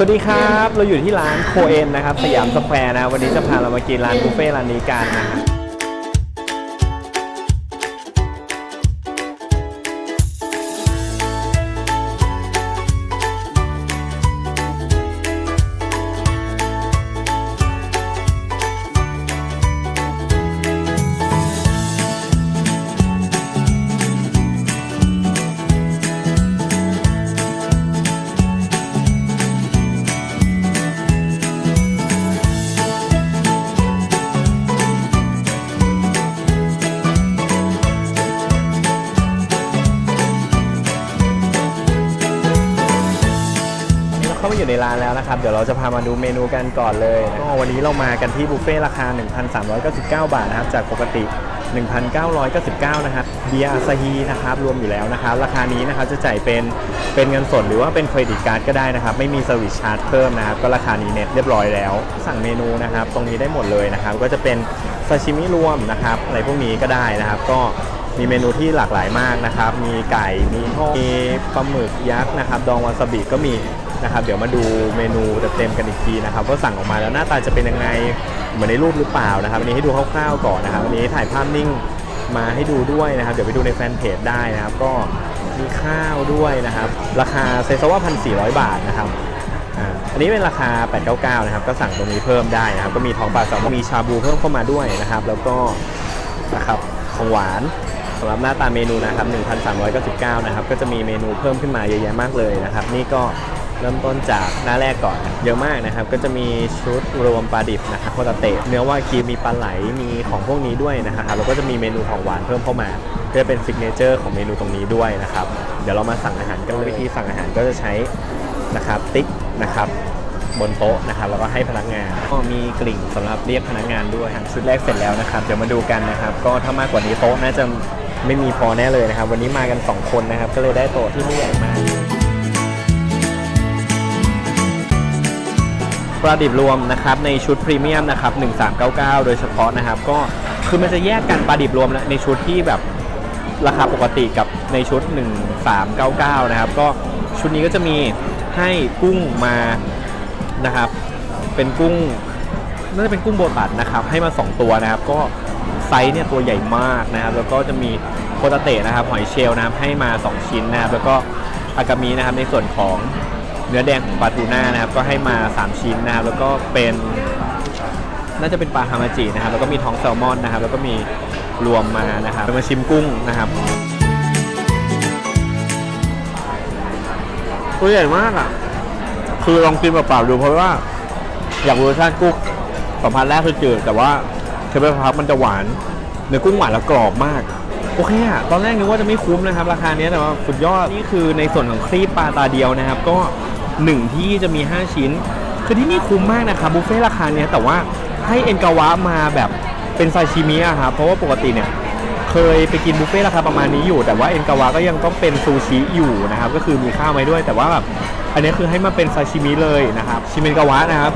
สวัสดีครับ เราอยู่ที่ร้านโคเอ็นนะครับ สยามสแควร์นะ วันนี้จะพาเรามากินร้านบุฟเฟ่ร้านนี้กันนะครับ นะครับ เดี๋ยวเราจะพามาดูเมนูกันก่อนเลยนะก็วันนี้เรามากันที่บุฟเฟ่ราคา 1,399 บาทนะครับ จากปกติ 1,999 นะครับเบียร์อาซาฮีนะครับ รวมอยู่แล้วนะครับ ราคานี้นะครับจะจ่ายเป็นเป็นเงินสดหรือว่าเป็นเครดิตการ์ดก็ได้นะครับ ไม่มีเซอร์วิสชาร์จเพิ่มนะครับ ก็ราคานี้เน็ตเรียบร้อยแล้ว สั่งเมนูนะครับ ตรงนี้ได้หมดเลยนะครับ ก็จะเป็นซาชิมิรวมนะครับอะไรพวกนี้ก็ได้นะครับ ก็มีเมนูที่หลากหลายมากนะครับ มีไก่ มีทอดมีปลาหมึกยักษ์นะครับ ดองวาซาบิก็มี นะครับเดี๋ยวมาดูเมนูเต็มๆกันอีกทีนะครับว่าสั่งออกมาแล้วหน้าตาจะเป็นยังไงเหมือนในรูปหรือเปล่านะครับวันนี้ให้ดูคร่าวๆก่อนนะครับวันนี้ถ่ายภาพนิ่งมาให้ดูด้วยนะครับ เดี๋ยวไปดูในแฟนเพจได้นะครับ ก็มีข้าวด้วยนะครับ ราคาเซซว่าพันสี่ร้อบาทนะครับอันนี้เป็นราคา 899 นะครับ ก็สั่งตรงนี้เพิ่มได้นะครับ ก็มีท้องปลาแซลมอนมีชาบูเพิ่มเข้ามาด้วยนะครับ แล้วก็นะครับของหวานสำหรับหน้าตาเมนูนะครับ 1,399 นะครับ ก็จะมีเมนูเพิ่มขึ้นมาเยอะแยะมากเลยนะครับ นี่ก็ เริ่มต้นจากหน้าแรกก่อน เยอะมากนะครับ ก็จะมีชุดรวมปลาดิบนะครับโคตาเตะเนื้อวากิวมีปลาไหลมีของพวกนี้ด้วยนะครับแล้วก็จะมีเมนูของหวานเพิ่มเข้ามาเพื่อเป็นซิกเนเจอร์ของเมนูตรงนี้ด้วยนะครับ เดี๋ยวเรามาสั่งอาหารกันเลยวิธีสั่งอาหารก็จะใช้นะครับติ๊กนะครับบนโต๊ะนะครับแล้วก็ให้พนักงานก็มีกลิ่งสำหรับเรียกพนักงานด้วยชุดแรกเสร็จแล้วนะครับเดี๋ยวมาดูกันนะครับ ก็ถ้ามากกว่านี้โต๊ะน่าจะไม่มีพอแน่เลยนะครับ วันนี้มากัน 2 คนนะครับ ก็เลยได้โต๊ะที่ไม่ใหญ่มาก ปลาดิบรวมนะครับในชุดพรีเมียมนะครับ1399 โดยเฉพาะนะครับ ก็คือมันจะแยกกันปลาดิบรวมในชุดที่แบบราคาปกติกับในชุด 1399 นะครับ ก็ชุดนี้ก็จะมีให้กุ้งมานะครับ เป็นกุ้งน่าจะเป็นกุ้งโบตัดนะครับ ให้มา 2 ตัวนะครับ ก็ไซส์เนี่ยตัวใหญ่มากนะครับ แล้วก็จะมีโคตาเตะนะครับหอยเชลล์นะครับให้มา 2 ชิ้นนะครับ แล้วก็อากามินะครับในส่วนของ เนื้อแดงของปลาทูน่านะครับ ก็ให้มา 3 ชิ้นนะครับ แล้วก็เป็นน่าจะเป็นปลาฮามาจินะครับ แล้วก็มีท้องแซลมอนนะครับ แล้วก็มีรวมมานะครับมาชิมกุ้งนะครับตัวใหญ่มากอะ คือลองกินเปล่าๆดูเพราะว่า อยากรู้รสชาติกุ้งสัมผัสแรกคือจืดแต่ว่าเคี้ยไปสักพักมันจะหวานเนื้อกุ้งหวานแล้วกรอบมากโอเคอะตอนแรกนึกว่าจะไม่คุ้มนะครับ ราคาเนี้ยแต่ว่าสุดยอด นี่คือในส่วนของครีบปลาตาเดียวนะครับ ก็ 1 ที่จะมี 5 ชิ้น คือที่นี่คุ้มมากนะครับบุฟเฟ่ต์ราคาเนี้ยแต่ว่าให้เอ็นกาวะมาแบบเป็นซาชิมิอะครับเพราะว่าปกติเนี่ยเคยไปกินบุฟเฟ่ต์ราคาประมาณนี้อยู่ แต่ว่าเอ็นกาวะก็ยังต้องเป็นซูชิอยู่นะครับก็คือมีข้าวมาด้วย แต่ว่าแบบอันนี้คือให้มาเป็นซาชิมิเลยนะครับชิมเอ็นกาวะนะครับ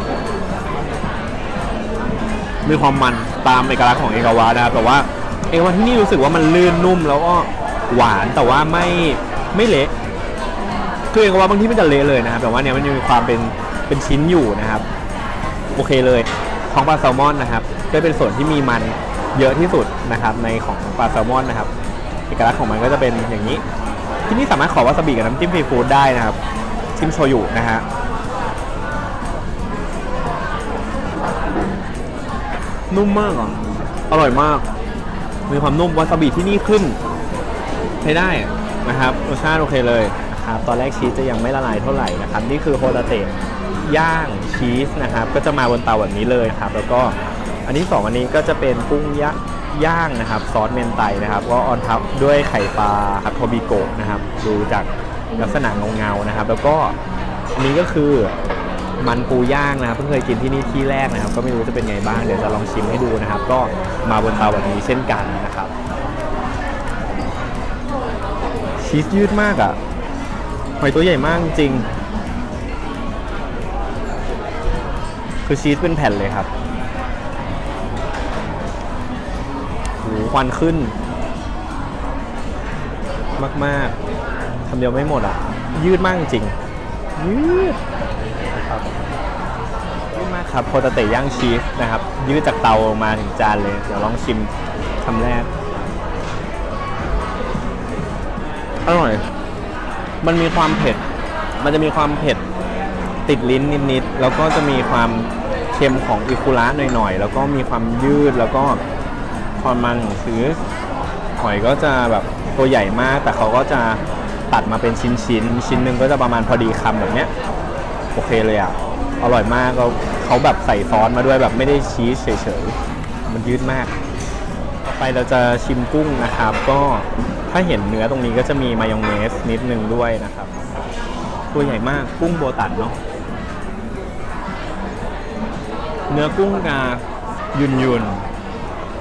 มีความมันตามเอกลักษณ์ของเอกาวะนะครับแต่ว่าเอกาวะที่นี่รู้สึกว่ามันลื่นนุ่มแล้วก็หวานแต่ว่าไม่ไม่เละ คือเอกาวะบางที่มันจะเละเลยนะครับแต่ว่าเนี้ยมันยังมีความเป็นเป็นชิ้นอยู่นะครับ โอเคเลยท้องปลาแซลมอนนะครับก็เป็นส่วนที่มีมันเยอะที่สุดนะครับในของปลาแซลมอนนะครับเอกลักษณ์ของมันก็จะเป็นอย่างนี้ ที่นี่สามารถขอวาซาบิกับน้ำจิ้มซีฟู้ดได้นะครับจิ้มโชยุนะฮะนุ่มมากอะอร่อยมาก มีความนุ่มวาซาบิที่นี่ขึ้นใช้ได้นะครับรสชาติโอเคเลย นะครับตอนแรกชีสจะยังไม่ละลายเท่าไหร่นะครับนี่คือโฮตาเตะย่างชีสนะครับก็จะมาบนเตาแบบนี้เลยครับแล้วก็อันที่สองอันนี้ก็จะเป็นกุ้งย,ย่างนะครับซอสเมนไตนะครับก็ออนทับด้วยไข่ปลาคัตโทบิโกะนะครับดูจากลักษณะเงาๆนะครับ แล้วก็อันนี้ก็คือมันปูย่างนะครับเพิ่งเคยกินที่นี่ที่แรกนะครับ ก็ไม่รู้จะเป็นไงบ้างเดี๋ยวจะลองชิมให้ดูนะครับ ก็มาบนเตาแบบนี้เช่นกันนะครับชีสยืดมากอะ่ะ หอยตัวใหญ่มากจริง คือชีสเป็นแผ่นเลยครับโหควันขึ้น มากๆ ทำเดียวไม่หมดอะ ยืดมากจริง ยืดครับนะครับโคตาเตย่างชีสนะครับ ยืดจากเตามาถึงจานเลย เดี๋ยวลองชิมคำแรก อร่อย มันมีความเผ็ด มันจะมีความเผ็ดติดลิ้นนิดๆ แล้วก็จะมีความเค็มของอิคุระหน่อยๆ แล้วก็มีความยืดแล้วก็ความมันของชีสหอยก็จะแบบตัวใหญ่มาก แต่เขาก็จะตัดมาเป็นชิ้นๆ ชิ้นหนึ่งก็จะประมาณพอดีคำแบบเนี้ย โอเคเลยอะ อร่อยมากแล้วเขาแบบใส่ซอสมาด้วยแบบไม่ได้ชีสเฉยๆ มันยืดมาก ไปเราจะชิมกุ้งนะครับ ก็ถ้าเห็นเนื้อตรงนี้ก็จะมีมายองเนสนิดนึงด้วยนะครับ ตัวใหญ่มากกุ้งโบตันเนาะเนื้อกุ้งกายุนยุน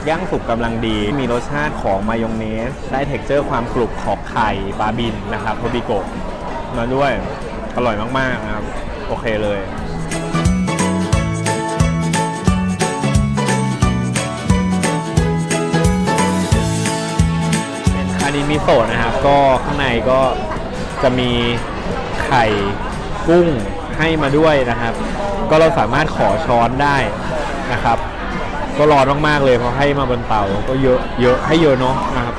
ย่างสุกกำลังดี มีรสชาติของมายองเนส ได้เท็กเจอร์ความกรุบของไข่ปลาบินนะครับโทบิโกะมาด้วย อร่อยมาก ๆ นะครับ โอเคเลย มิโซะนะครับ ก็ข้างในก็จะมีไข่กุ้งให้มาด้วยนะครับ ก็เราสามารถขอช้อนได้นะครับ ก็ร้อนมากๆเลยเพราะให้มาบนเตาก็เยอะเยอะให้เยอะเนาะนะครับ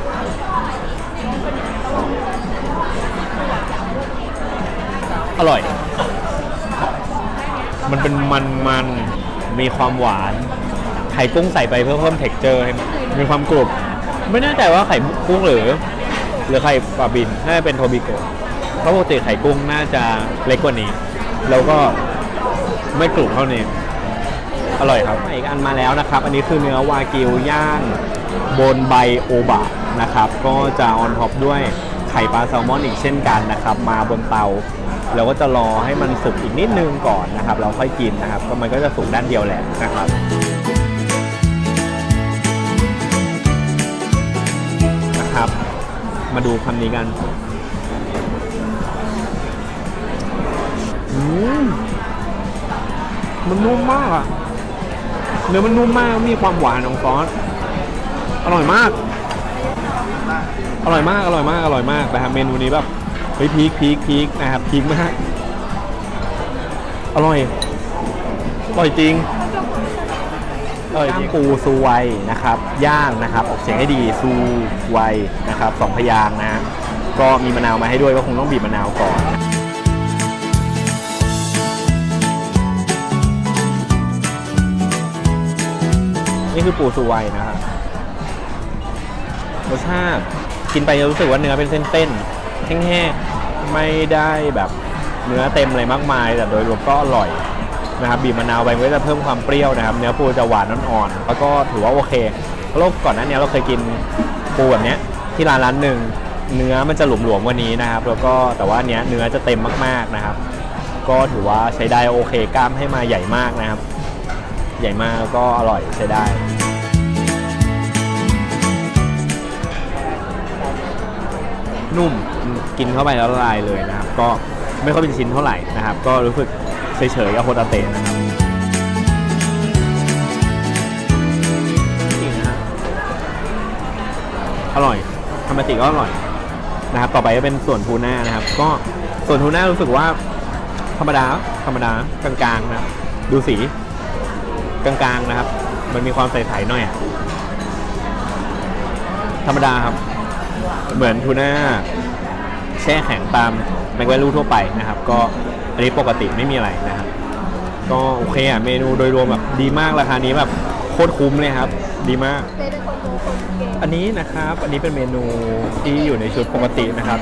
อร่อย มันเป็นมันมันมีความหวาน ไข่กุ้งใส่ไปเพื่อเพิ่มเท็กเจอร์ให้มันมีความกรุบ ไม่แน่ใจว่าไข่กุ้งหรือ หรือไข่ปลาบินน่าจะเป็นโทบิโกะเพราะปกติไข่กุ้งน่าจะเล็กกว่านี้ แล้วก็ไม่กรุบเท่านี้ อร่อยครับอีกอันมาแล้วนะครับ อันนี้คือเนื้อวากิวย่างบนใบโอบะนะครับ ก็จะออนท็อปด้วยไข่ปลาแซลมอนอีกเช่นกันนะครับ มาบนเตาเราก็จะรอให้มันสุกอีกนิดนึงก่อนนะครับเราค่อยกินนะครับ ก็มันก็จะสุกด้านเดียวแหละนะครับนะครับ มาดูคำนี้กันอืมมันนุ่มมากอะเนื้อมันนุ่มมากมีความหวานของซอสอร่อยมาก อร่อยมากอร่อยมากอร่อยมากนะครับเมนูนี้แบบเฮ้ยพีคพีคพีคนะครับพีคมาก อร่อย อร่อยจริง ย่างปูซูไวนะครับ ย่างนะครับออกเสียงให้ดีซูไวนะครับสองพยางนะฮะก็มีมะนาวมาให้ด้วยก็คงต้องบีบมะนาวก่อนนี่คือปูซูไวนะครับรสชาติกินไปจะรู้สึกว่าเนื้อเป็นเส้นๆแห้งๆไม่ได้แบบเนื้อเต็มอะไรมากมาย แต่โดยรวมก็อร่อย นะครับบีบมะนาวไปก็จะเพิ่มความเปรี้ยวนะครับ เนื้อปูจะหวานอ่อนๆแล้วก็ถือว่าโอเคเพราะก่อนหน้านี้เราเคยกินปูแบบนี้ที่ร้านร้านหนึ่งเนื้อมันจะหลวมๆกว่านี้นะครับ แล้วก็แต่ว่าเนี้ยเนื้อจะเต็มมากๆนะครับ ก็ถือว่าใช้ได้โอเคกล้ามให้มาใหญ่มากนะครับ ใหญ่มากแล้วก็อร่อยใช้ได้นุ่มกินเข้าไปแล้วละลายเลยนะครับ ก็ไม่ค่อยเป็นชิ้นเท่าไหร่นะครับ ก็รู้สึก เฉยๆกับโฮตาเตะนะครับจริงนะอร่อยธรรมติก็อร่อยนะครับ ต่อไปก็เป็นส่วนทูน่านะครับ ก็ส่วนทูน่ารู้สึกว่า ธรรมดาธรรมดากลางๆนะครับดูสี กลางๆนะครับ มันมีความใสๆหน่อยอะธรรมดาครับ เหมือนทูน่าแช่แข็งตามแมกไวลูทั่วไปนะครับ ก็ อันนี้ปกติไม่มีอะไรนะครับก็โอเคอะเมนูโดยรวมแบบดีมากราคานี้แบบโคตรคุ้มเลยครับ ดีมากเต้เป็นคนรู้คนเก่งอันนี้นะครับอันนี้เป็นเมนูที่อยู่ในชุดปกตินะครับ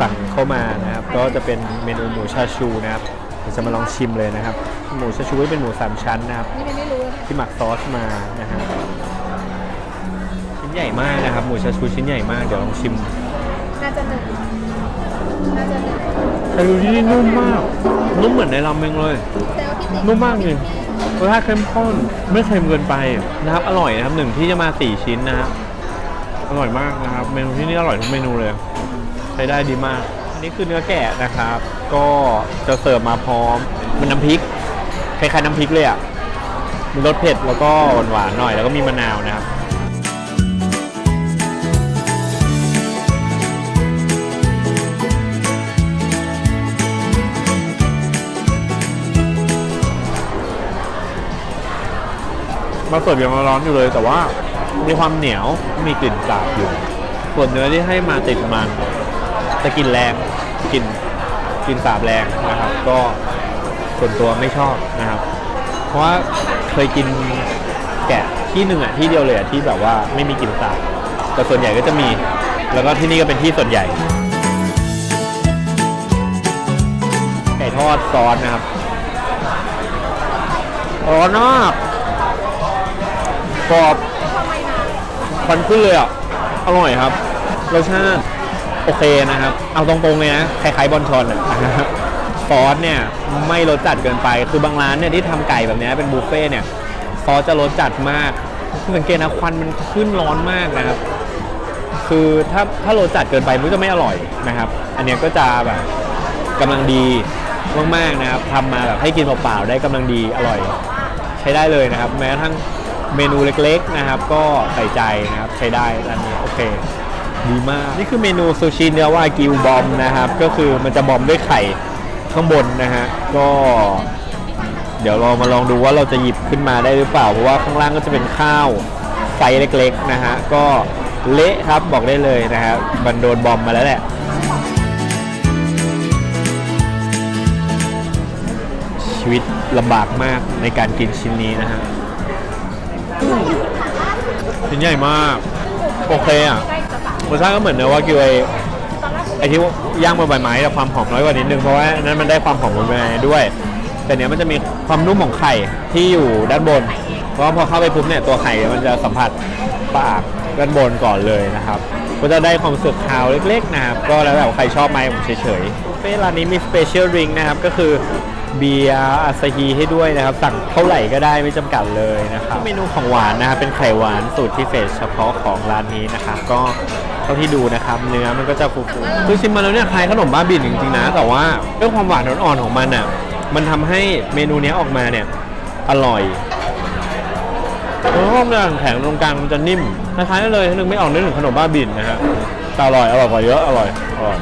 สั่งเข้ามานะครับ ก็จะเป็นเมนูหมูชาชูนะครับเดี๋ยวจะมาลองชิมเลยนะครับ หมูชาชูเป็นหมูสามชั้นนะครับ นี่มันไม่รู้นะที่หมักซอสมานะฮะชิ้นใหญ่มากนะครับ หมูชาชูชิ้นใหญ่มากเดี๋ยวลองชิม น่าจะหนึ่งน่าจะหนึ่ง ชาชูที่นี่นุ่มมาก นุ่มเหมือนในราเมงเลย นุ่มมากเลยรสชาติเข้มข้นไม่เค็มเกินไปนะครับ อร่อยนะครับหนึ่งที่จะมาสี่ชิ้นนะฮะอร่อยมากนะครับ เมนูที่นี่อร่อยทุกเมนูเลยใช้ได้ดีมาก อันนี้คือเนื้อแกะนะครับ ก็จะเสิร์ฟมาพร้อมมันน้ำพริกคล้ายๆน้ำพริกเลยอะมีรสเผ็ดแล้วก็หวานๆหน่อยแล้วก็มีมะนาวนะครับ มาเสิร์ฟยังร้อนอยู่เลย แต่ว่ามีความเหนียวมีกลิ่นสาบอยู่ ส่วนเนื้อที่ให้มาติดมันจะกินแรงกลินกลินสาบแรงนะครับ ก็ส่วนตัวไม่ชอบนะครับ เพราะว่าเคยกินแกะที่หนึ่งอะที่เดียวเลยอะที่แบบว่าไม่มีกลิ่นสาบแต่ส่วนใหญ่ก็จะมี แล้วก็ที่นี่ก็เป็นที่ส่วนใหญ่ไก่ทอดซอสนะครับร้อนมาก กรอบควันขึ้นเลยอะ อร่อยครับ รสชาติโอเคนะครับ เอาตรงๆเลยนะ คล้ายๆบอลชอนอะซอสเนี่ยไม่รสจัดเกินไป คือบางร้านเนี่ยที่ทำไก่แบบนี้เป็นบุฟเฟ่ต์เนี่ยซอสจะรสจัดมากสังเกตนะควันมันขึ้นร้อนมากนะครับ คือถ้าถ้ารสจัดเกินไปมันจะไม่อร่อยนะครับ อันนี้ก็จะแบบกำลังดีมากๆนะครับทำมาแบบให้กินเปล่าๆได้กำลังดีอร่อย ใช้ได้เลยนะครับ แม้กระทั่ง เมนูเล็กๆนะครับ ก็ใส่ใจนะครับใช้ได้อันนี้โอเคดีมาก นี่คือเมนูซูชิเนื้อวากิวบอมนะครับ ก็คือมันจะบอมด้วยไข่ข้างบนนะฮะก็ เดี๋ยวเรามาลองดูว่าเราจะหยิบขึ้นมาได้หรือเปล่าเพราะว่าข้างล่างก็จะเป็นข้าวไซส์เล็กๆนะฮะก็เละครับบอกได้เลยนะฮะมันโดนบอมมาแล้วแหละชีวิตลำบากมากในการกินชิ้นนี้นะฮะ ชิ้นใหญ่มาก โอเคอะรสชาติก็เหมือนเนื้อวากิวไอไอที่ย่างบนใบไม้แต่ความหอมน้อยกว่านิดนึงเพราะว่าอันนั้นมันได้ความหอมบนใบไม้ด้วย แต่เนี้ยมันจะมีความนุ่มของไข่ที่อยู่ด้านบน เพราะว่าพอเข้าไปปุ๊บเนี่ยตัวไข่มันจะสัมผัสปากด้านบนก่อนเลยนะครับ ก็จะได้ความสึกคาวเล็กๆนะครับก็แล้วแต่ใครชอบไหมผมเฉยๆเฟ่ร้านนี้มีสเปเชียลริงนะครับก็คือ เบียร์อาซาฮีให้ด้วยนะครับ สั่งเท่าไหร่ก็ได้ไม่จำกัดเลยนะครับเมนูของหวานนะครับเป็นไข่หวานสูตรพิเศษเฉพาะของร้านนี้นะครับก็เท่าที่ดูนะครับเนื้อมันก็จะฟูๆคือชิมมาแล้วเนี่ยคล้ายขนมบ้าบินจริงๆนะ แต่ว่าด้วยความหวานอ่อนๆของมันอะมันทำให้เมนูเนี้ยออกมาเนี่ยอร่อยตัวห้องเนี่ยแข็งตรงกลางมันจะนิ่มคล้ายๆกันเลยนึกไม่ออกนึกถึงขนมบ้าบินนะฮะแต่อร่อยอร่อยกว่าเยอะอร่อยอร่อย